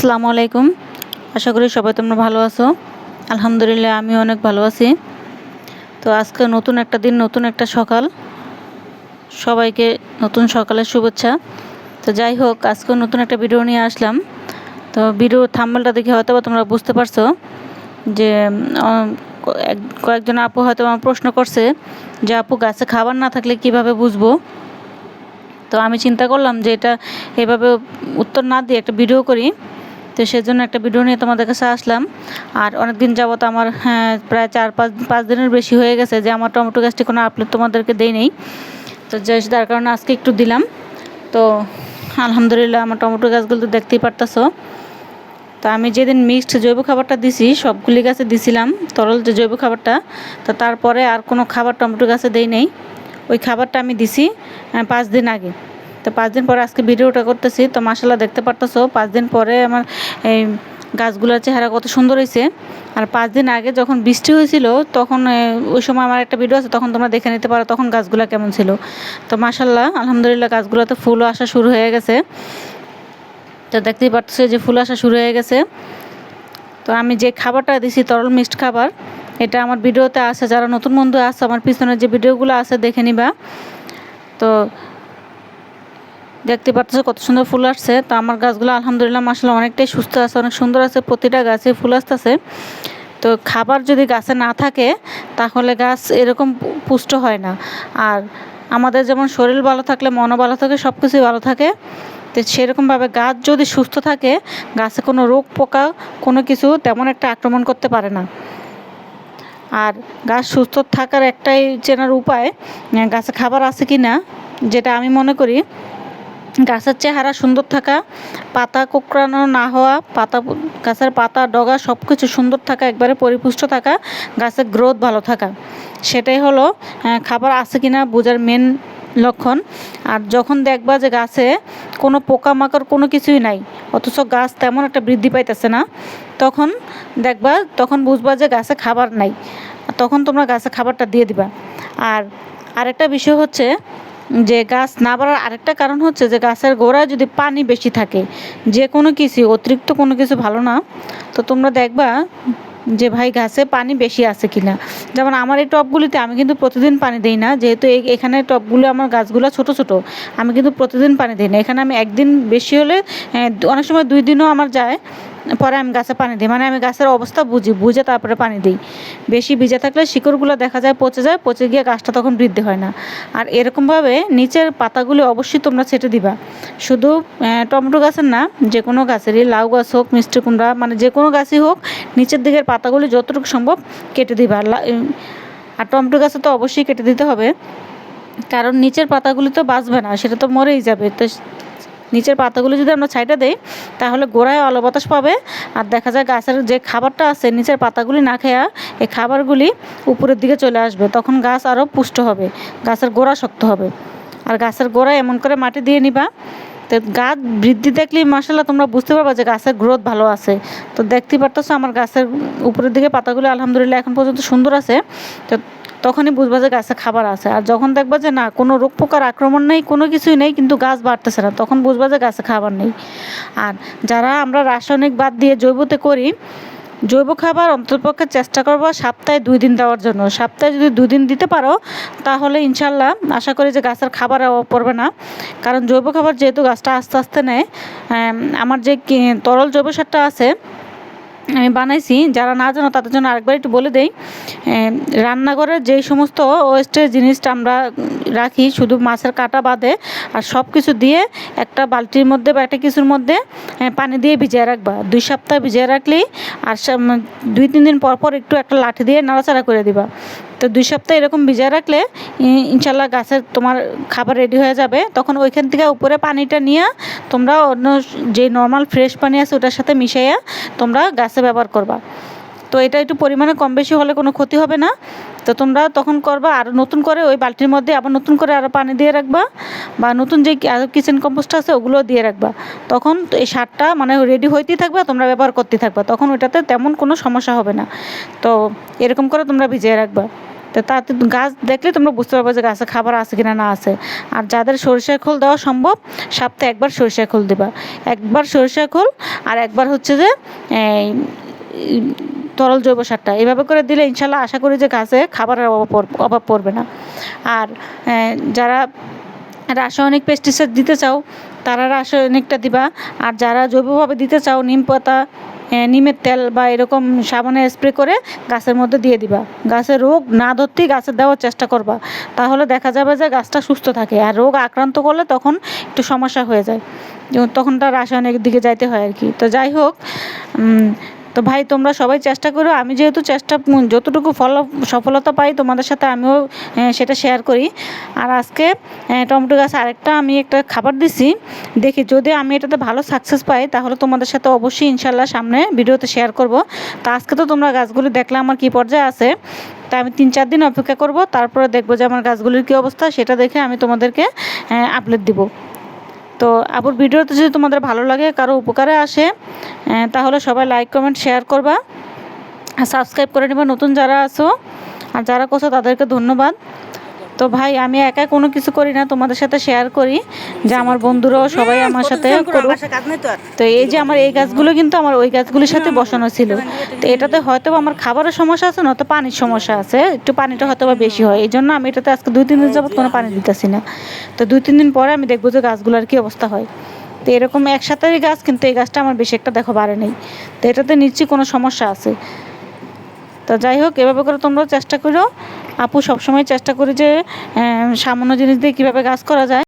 আসসালামু আলাইকুম। আশা করি সবাই তোমরা ভালো আছো। আলহামদুলিল্লাহ আমি অনেক ভালো আছি। তো আজকে নতুন একটা দিন, নতুন একটা সকাল। সবাইকে নতুন সকালের শুভেচ্ছা। তো যাই হোক আজকে নতুন একটা ভিডিও নিয়ে আসলাম। তো ভিডিও থাম্বেলটা দেখে হয়তো বা তোমরা বুঝতে পারছ যে কয়েকজন আপু হয়তো আমার প্রশ্ন করছে যে, আপু, গাছে খাবার না থাকলে কীভাবে বুঝব? তো আমি চিন্তা করলাম যে, এটা এভাবে উত্তর না দিয়ে একটা ভিডিও করি। তো সেজন্য একটা ভিডিও নিয়ে তোমাদের কাছে আসলাম। আর অনেক দিন যাবত আমার হ্যাঁ, প্রায় চার পাঁচ পাঁচ দিনের বেশি হয়ে গেছে যে আমার টমেটো গাছটি কোনো আপলোড তোমাদেরকে দেই নেই। তো যে যার কারণে আজকে একটু দিলাম। তো আলহামদুলিল্লাহ আমার টমেটো গাছগুলো তো দেখতেই পারতাছো। তো আমি যেদিন মিক্সড জৈব খাবারটা দিছি সবগুলি গাছে দিছিলাম তরল যে জৈব খাবারটা তো তারপরে আর কোনো খাবার টমেটো গাছে দেই নেই। ওই খাবারটা আমি দিছি পাঁচ দিন আগে। তো পাঁচ দিন পরে আজকে ভিডিওটা করতেছি, তো মাসাল্লাহ দেখতে পারতেছো, পাঁচ দিন পরে আমার এই গাছগুলোর চেহারা কত সুন্দর হয়েছে আর পাঁচ দিন আগে যখন বৃষ্টি হয়েছিল, তখন ওই সময় আমার একটা ভিডিও আছে, তখন তোমরা দেখে নিতে পারো তখন গাছগুলো কেমন ছিল। তো মাসাল্লাহ আলহামদুলিল্লাহ গাছগুলোতে ফুলও আসা শুরু হয়ে গেছে। তো দেখতেই পাচ্ছ যে ফুল আসা শুরু হয়ে গেছে। তো আমি যে খাবারটা দিছি, তরল মিক্সড খাবার, এটা আমার ভিডিওতে আছে। যারা নতুন বন্ধু আছে, আমার পিছনে যে ভিডিওগুলো আছে, দেখে নিবা। তো দেখতে পাচ্ছ কত সুন্দর ফুল আসছে। তো আমার গাছগুলো আলহামদুলিল্লাহ মাসাল্লাহ অনেকটাই সুস্থ আছে, অনেক সুন্দর আছে, প্রতিটা গাছে ফুল আসতেছে। তো খাবার যদি গাছে না থাকে, তাহলে গাছ এরকম পুষ্ট হয় না। আর আমাদের যেমন শরীর ভালো থাকলে, মনও ভালো থাকে সব কিছুই ভালো থাকে, তো সেরকমভাবে গাছ যদি সুস্থ থাকে, গাছে কোনো রোগ, পোকা, কোনো কিছু তেমন একটা আক্রমণ করতে পারে না। আর গাছ সুস্থ থাকার একটাই চেনার উপায়, গাছে খাবার আছে কি না যেটা আমি মনে করি গাছের চেহারা সুন্দর থাকা, পাতা কোঁকড়ানো না হওয়া, পাতা, গাছের পাতা, ডগা সব কিছু সুন্দর থাকা, একবারে পরিপুষ্ট থাকা, গাছের গ্রোথ ভালো থাকা। সেটাই হলো খাবার আছে কিনা বোঝার মেন লক্ষণ। আর যখন দেখবা যে গাছে কোনো পোকামাকড় কোনো কিছুই নাই, অথচ গাছ তেমন একটা বৃদ্ধি পাইতেছে না, তখন দেখবা, তখন বুঝবা যে গাছে খাবার নাই। তখন তোমরা গাছে খাবারটা দিয়ে দিবা। আর আরেকটা বিষয় হচ্ছে যে গাছ না বাড়ার আরেকটা কারণ হচ্ছে যে গাছের গোড়ায় যদি পানি বেশি থাকে, যে কোনো কিছু অতিরিক্ত কোনো কিছু ভালো না, তো তোমরা দেখবা যে ভাই গাছে পানি বেশি আছে কিনা। যেমন আমার এই টবগুলিতে আমি কিন্তু প্রতিদিন পানি দিই না, যেহেতু এখানে টবগুলো আমার গাছগুলো ছোট ছোট, আমি কিন্তু প্রতিদিন পানি দিই না। এখানে আমি একদিন বেশি হলে অনেক সময় দুই দিনও আমার যায়, পরে আমি গাছে পানি দিই। মানে আমি গাছের অবস্থা বুঝি, বুঝে তারপরে পানি দিই। বেশি ভিজে থাকলে শিকড়গুলো দেখা যায় পচে যায়, পচে গিয়ে গাছটা তখন বৃদ্ধি হয় না। আর এরকমভাবে নিচের পাতাগুলি অবশ্যই তোমরা ছেটে দিবা। শুধু টমেটো গাছের না যে কোনো গাছেরই, লাউ গাছ হোক, মিষ্টি কুমড়া মানে যে কোনো গাছই হোক, নিচের দিকের পাতাগুলি যতটুকু সম্ভব কেটে দিবা। আর টমেটো গাছে তো অবশ্যই কেটে দিতে হবে। কারণ নিচের পাতাগুলি তো বাঁচবে না, সেটা তো মরেই যাবে। তো নিচের পাতাগুলো যদি আমরা ছাইটা দেই, তাহলে গোড়ায় আলো বাতাস পাবে। আর দেখা যায় গাছের যে খাবারটা আছে, নিচের পাতাগুলি না খেয়া এই খাবারগুলি উপরের দিকে চলে আসবে। তখন গাছ আরও পুষ্ট হবে, গাছের গোড়া শক্ত হবে। আর গাছের গোড়ায় এমন করে মাটি দিয়ে নিবা। তো গাছ বৃদ্ধি দেখলেই মাসাল্লাহ তোমরা বুঝতে পারবা যে গাছের গ্রোথ ভালো আছে। তো দেখতেই পারতেছো আমার গাছের উপরের দিকে পাতাগুলো আলহামদুলিল্লাহ এখন পর্যন্ত সুন্দর আছে। তো তখনই বুঝবা যে গাছে খাবার আছে। আর যখন দেখবা যে না, কোনো রোগ পোকার আক্রমণ নেই, কোনো কিছুই নেই, কিন্তু গাছ বাড়তেছে না, তখন বুঝবা যে গাছে খাবার নেই। আর যারা আমরা রাসায়নিক বাদ দিয়ে জৈবতে করি, জৈব খাবার অন্ততপক্ষে চেষ্টা করব সপ্তাহে দুই দিন দেওয়ার জন্য। সপ্তাহে যদি দুই দিন দিতে পারো, তাহলে ইনশাল্লাহ আশা করি যে গাছের খাবার পড়বে না। কারণ জৈব খাবার যেহেতু গাছটা আস্তে আস্তে নেয় আমার যে তরল জৈব সারটা আছে আমি বানাইছি, যারা না জানো তাদের জন্য আরেকবার একটু বলে দেই। রান্নাঘরের যেই সমস্ত ওয়েস্টের জিনিসটা আমরা রাখি, শুধু মাছের কাটা বাদে আর সব কিছু দিয়ে একটা বালতির মধ্যে বা একটা কিছুর মধ্যে পানি দিয়ে ভিজিয়ে রাখবা। দুই সপ্তাহ ভিজিয়ে রাখলেই আর দুই, তিন দিন পর পর একটু একটা লাঠি দিয়ে নাড়াচাড়া করে দিবা। তো দুই সপ্তাহ এরকম ভিজিয়ে রাখলে ইনশাল্লাহ গাছের তোমার খাবার রেডি হয়ে যাবে। তখন ওইখান থেকে উপরে পানিটা নিয়ে তোমরা অন্য যে নর্মাল ফ্রেশ পানি আছে ওটার সাথে মিশাইয়া তোমরা গাছে ব্যবহার করবা। তো এটা একটু পরিমাণে কম বেশি হলে কোনো ক্ষতি হবে না। তো তোমরা তখন করবা, আর নতুন করে ওই বালতির মধ্যে আবার নতুন করে আরও পানি দিয়ে রাখবা, বা নতুন যে কিচেন কম্পোস্ট আছে, ওগুলো দিয়ে রাখবা। তখন এই সারটা মানে রেডি হইতেই থাকবে, তোমরা ব্যবহার করতে থাকবা। তখন ওইটাতে তেমন কোনো সমস্যা হবে না। তো এরকম করে তোমরা ভিজিয়ে রাখবা। তো তাতে গাছ দেখলে তোমরা বুঝতে পারবে যে গাছে খাবার আছে কিনা না আছে। আর যাদের সরিষার খোল দেওয়া সম্ভব, সপ্তাহে একবার সরিষার খোল দিবা। একবার সরিষার খোল, আর একবার হচ্ছে যে তরল জৈব সারটা। এভাবে করে দিলে ইনশাল্লাহ আশা করি যে গাছে খাবারের অভাব অভাব পড়বে না। আর যারা রাসায়নিক পেস্টিসাইড দিতে চাও, তারা রাসায়নিকটা দিবা। আর যারা জৈবভাবে দিতে চাও, নিম পাতা নিমের তেল বা এরকম সাবানে স্প্রে করে গাছের মধ্যে দিয়ে দিবা। গাছের রোগ না ধরতেই গাছের দেওয়ার চেষ্টা করবা। তাহলে দেখা যাবে যে গাছটা সুস্থ থাকে। আর রোগ আক্রান্ত করলে তখন একটু সমস্যা হয়ে যায়। তখন তার রাসায়নিক দিকে যাইতে হয় আর কি। তো যাই হোক তো ভাই, তোমরা সবাই চেষ্টা করো। আমি যেহেতু চেষ্টা যতটুকু ফল, সফলতা পাই, তোমাদের সাথে আমিও সেটা শেয়ার করি। আর আজকে টমেটো গাছ আরেকটা আমি একটা খাবার দিছি। দেখি, যদি আমি এটাতে ভালো সাকসেস পাই, তাহলে তোমাদের সাথে অবশ্যই ইনশাল্লাহ সামনে ভিডিওতে শেয়ার করব। তো আজকে তো তোমরা গাছগুলি দেখলে আমার কী পর্যায়ে আছে। তা আমি তিন চার দিন অপেক্ষা করব, তারপরে দেখব যে আমার গাছগুলির কী অবস্থা, সেটা দেখে আমি তোমাদেরকে আপলোড দিব। তো আপুর ভিডিওতে যদি তোমাদের ভালো লাগে, কারও উপকারে আসে তাহলে সবাই লাইক কমেন্ট শেয়ার করবা। সাবস্ক্রাইব করে নেবা, নতুন যারা আসো আর যারা করছ তাদেরকে ধন্যবাদ। তো ভাই আমি একা কোনো কিছু করি না তোমাদের সাথে শেয়ার করি যে আমার বন্ধুরাও সবাই আমার সাথে করুক। তো এই যে আমার এই গাছগুলো কিন্তু আমার ওই গাছগুলির সাথে বসানো ছিল। তো এটাতে হয়তো আমার খাবারের সমস্যা আছে নয়তো পানির সমস্যা আছে একটু পানিটা হয়তো বা বেশি হয়। এই জন্য আমি এটাতে আজকে দুই তিন দিন যাবত কোনো পানি দিতেছি না। তো দুই তিন দিন পরে আমি দেখব যে গাছগুলোর কী অবস্থা হয়। তো এরকম একসাথেই গাছ কিন্তু এই গাছটা আমার বেশি একটা দেখো বাড়ে নেই। তো এটাতে নিশ্চয়ই কোনো সমস্যা আছে। তো যাই হোক এভাবে করে তোমরাও চেষ্টা করো। আপু সবসময় চেষ্টা করি যে সামান্য জিনিস দিয়ে কীভাবে কাজ করা যায়।